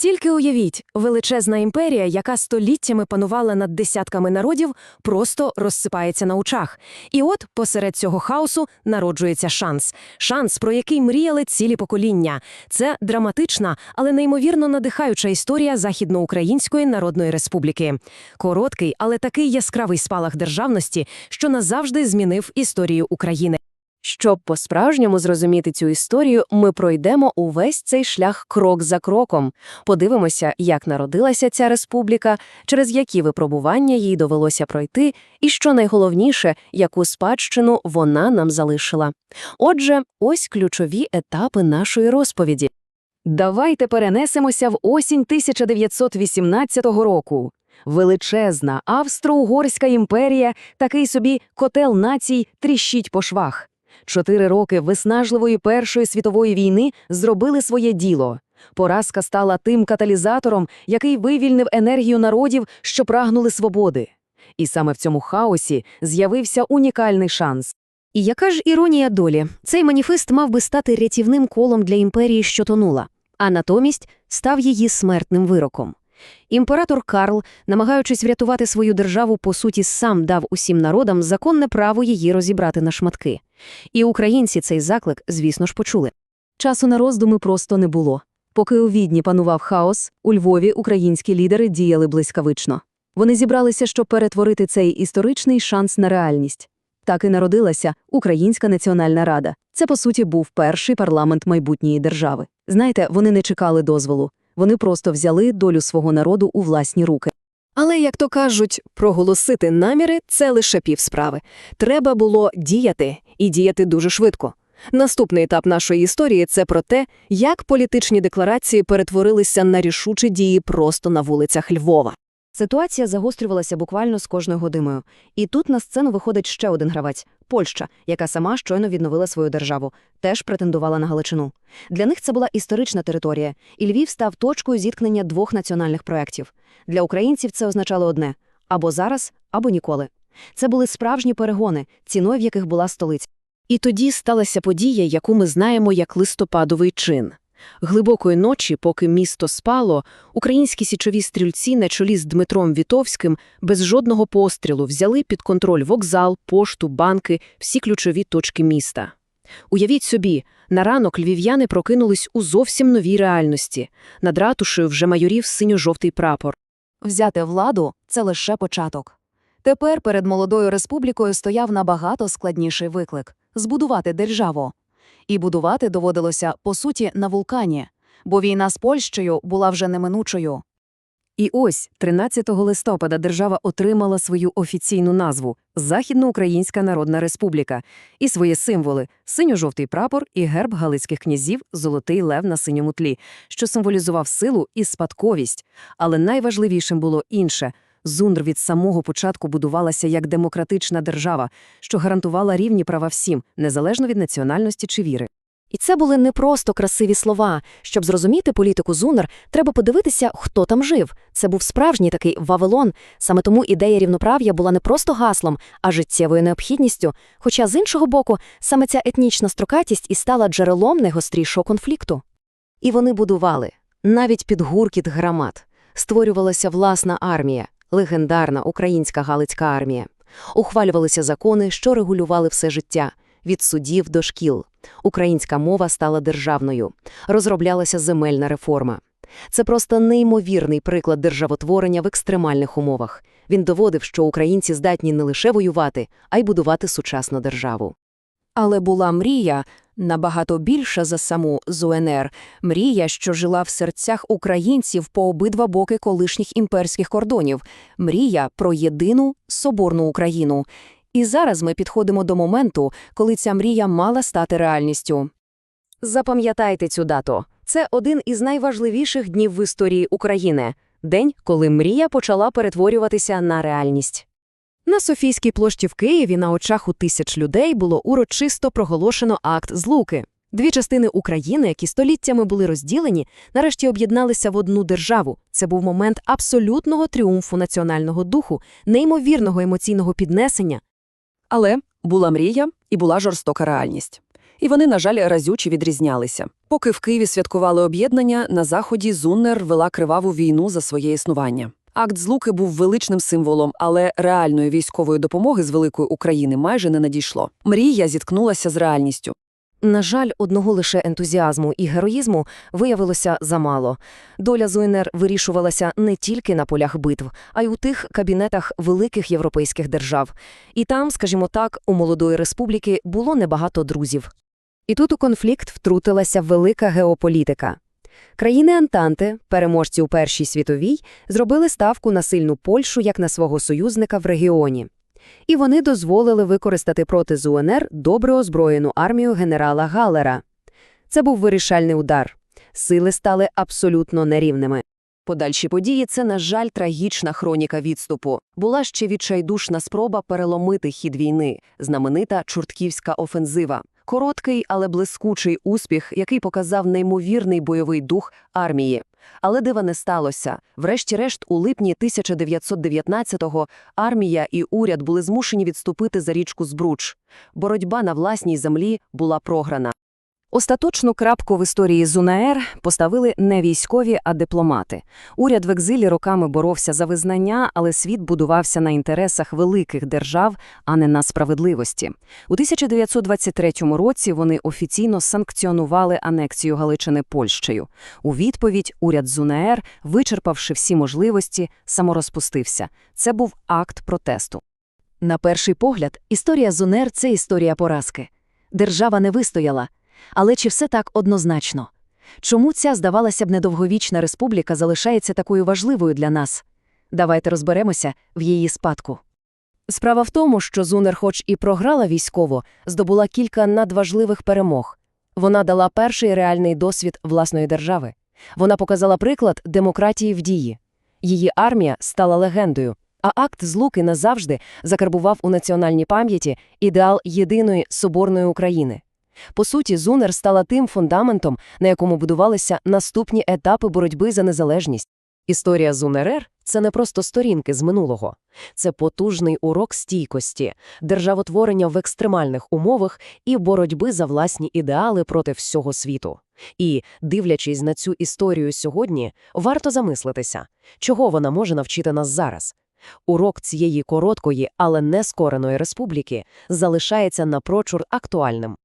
Тільки уявіть, величезна імперія, яка століттями панувала над десятками народів, просто розсипається на очах. І от посеред цього хаосу народжується шанс. Шанс, про який мріяли цілі покоління. Це драматична, але неймовірно надихаюча історія Західноукраїнської Народної Республіки. Короткий, але такий яскравий спалах державності, що назавжди змінив історію України. Щоб по-справжньому зрозуміти цю історію, ми пройдемо увесь цей шлях крок за кроком. Подивимося, як народилася ця республіка, через які випробування їй довелося пройти, і що найголовніше, яку спадщину вона нам залишила. Отже, ось ключові етапи нашої розповіді. Давайте перенесемося в осінь 1918 року. Величезна Австро-Угорська імперія, такий собі котел націй, тріщить по швах. Чотири роки виснажливої Першої світової війни зробили своє діло. Поразка стала тим каталізатором, який вивільнив енергію народів, що прагнули свободи. І саме в цьому хаосі з'явився унікальний шанс. І яка ж іронія долі? Цей маніфест мав би стати рятівним колом для імперії, що тонула, а натомість став її смертним вироком. Імператор Карл, намагаючись врятувати свою державу, по суті, сам дав усім народам законне право її розібрати на шматки. І українці цей заклик, звісно ж, почули. Часу на роздуми просто не було. Поки у Відні панував хаос, у Львові українські лідери діяли блискавично. Вони зібралися, щоб перетворити цей історичний шанс на реальність. Так і народилася Українська Національна Рада. Це, по суті, був перший парламент майбутньої держави. Знаєте, вони не чекали дозволу. Вони просто взяли долю свого народу у власні руки. Але, як то кажуть, проголосити наміри це лише півсправи. Треба було діяти і діяти дуже швидко. Наступний етап нашої історії це про те, як політичні декларації перетворилися на рішучі дії просто на вулицях Львова. Ситуація загострювалася буквально з кожною годиною. І тут на сцену виходить ще один гравець Польща, яка сама щойно відновила свою державу, теж претендувала на Галичину. Для них це була історична територія, і Львів став точкою зіткнення двох національних проєктів. Для українців це означало одне або зараз, або ніколи. Це були справжні перегони, ціною в яких була столиця. І тоді сталася подія, яку ми знаємо як листопадовий чин. Глибокої ночі, поки місто спало, українські січові стрільці на чолі з Дмитром Вітовським без жодного пострілу взяли під контроль вокзал, пошту, банки, всі ключові точки міста. Уявіть собі, на ранок львів'яни прокинулись у зовсім новій реальності. Над ратушею вже майорів синьо-жовтий прапор. Взяти владу це лише початок. Тепер перед молодою республікою стояв набагато складніший виклик збудувати державу. І будувати доводилося, по суті, на вулкані, бо війна з Польщею була вже неминучою. І ось 13 листопада держава отримала свою офіційну назву Західноукраїнська Народна Республіка і свої символи синьо-жовтий прапор і герб галицьких князів Золотий лев на синьому тлі, що символізував силу і спадковість. Але найважливішим було інше. Зундр від самого початку будувалася як демократична держава, що гарантувала рівні права всім, незалежно від національності чи віри. І це були не просто красиві слова. Щоб зрозуміти політику Зунер, треба подивитися, хто там жив. Це був справжній такий Вавилон. Саме тому ідея рівноправ'я була не просто гаслом, а життєвою необхідністю. Хоча, з іншого боку, саме ця етнічна строкатість і стала джерелом найгострішого конфлікту. І вони будували навіть під гуркіт громад. Створювалася власна армія, легендарна українська Галицька армія. Ухвалювалися закони, що регулювали все життя від судів до шкіл. Українська мова стала державною. Розроблялася земельна реформа. Це просто неймовірний приклад державотворення в екстремальних умовах. Він доводив, що українці здатні не лише воювати, а й будувати сучасну державу. Але була мрія набагато більша за саму ЗУНР, мрія, що жила в серцях українців по обидва боки колишніх імперських кордонів, мрія про єдину соборну Україну. І зараз ми підходимо до моменту, коли ця мрія мала стати реальністю. Запам'ятайте цю дату. Це один із найважливіших днів в історії України день, коли мрія почала перетворюватися на реальність. На Софійській площі в Києві на очах у тисяч людей було урочисто проголошено акт злуки. Дві частини України, які століттями були розділені, нарешті об'єдналися в одну державу. Це був момент абсолютного тріумфу національного духу, неймовірного емоційного піднесення. Але була мрія і була жорстока реальність. І вони, на жаль, разюче відрізнялися. Поки в Києві святкували об'єднання, на Заході Зуннер вела криваву війну за своє існування. Акт злуки був величним символом, але реальної військової допомоги з великої України майже не надійшло. Мрія зіткнулася з реальністю. На жаль, одного лише ентузіазму і героїзму виявилося замало. Доля ЗУНР вирішувалася не тільки на полях битв, а й у тих кабінетах великих європейських держав. І там, скажімо так, у молодої республіки було небагато друзів. І тут у конфлікт втрутилася велика геополітика. Країни Антанти, переможці у Першій світовій, зробили ставку на сильну Польщу як на свого союзника в регіоні. І вони дозволили використати проти ЗУНР добре озброєну армію генерала Галлера. Це був вирішальний удар. Сили стали абсолютно нерівними. Подальші події – це, на жаль, трагічна хроніка відступу. Була ще відчайдушна спроба переломити хід війни, знаменита Чортківська офензива. Короткий, але блискучий успіх, який показав неймовірний бойовий дух армії. Але дива не сталося. Врешті-решт, у липні 1919-го армія і уряд були змушені відступити за річку Збруч. Боротьба на власній землі була програна. Остаточну крапку в історії ЗУНР поставили не військові, а дипломати. Уряд в екзилі роками боровся за визнання, але світ будувався на інтересах великих держав, а не на справедливості. У 1923 році вони офіційно санкціонували анексію Галичини Польщею. У відповідь уряд ЗУНР, вичерпавши всі можливості, саморозпустився. Це був акт протесту. На перший погляд, історія ЗУНР – це історія поразки. Держава не вистояла. Але чи все так однозначно? Чому ця, здавалося б, недовговічна республіка залишається такою важливою для нас? Давайте розберемося в її спадку. Справа в тому, що Зунер, хоч і програла військово, здобула кілька надважливих перемог. Вона дала перший реальний досвід власної держави. Вона показала приклад демократії в дії. Її армія стала легендою, а акт злуки назавжди закарбував у національній пам'яті ідеал єдиної соборної України. По суті, Зунер стала тим фундаментом, на якому будувалися наступні етапи боротьби за незалежність. Історія ЗУНРР – це не просто сторінки з минулого. Це потужний урок стійкості, державотворення в екстремальних умовах і боротьби за власні ідеали проти всього світу. І, дивлячись на цю історію сьогодні, варто замислитися, чого вона може навчити нас зараз. Урок цієї короткої, але нескореної республіки залишається напрочуд актуальним.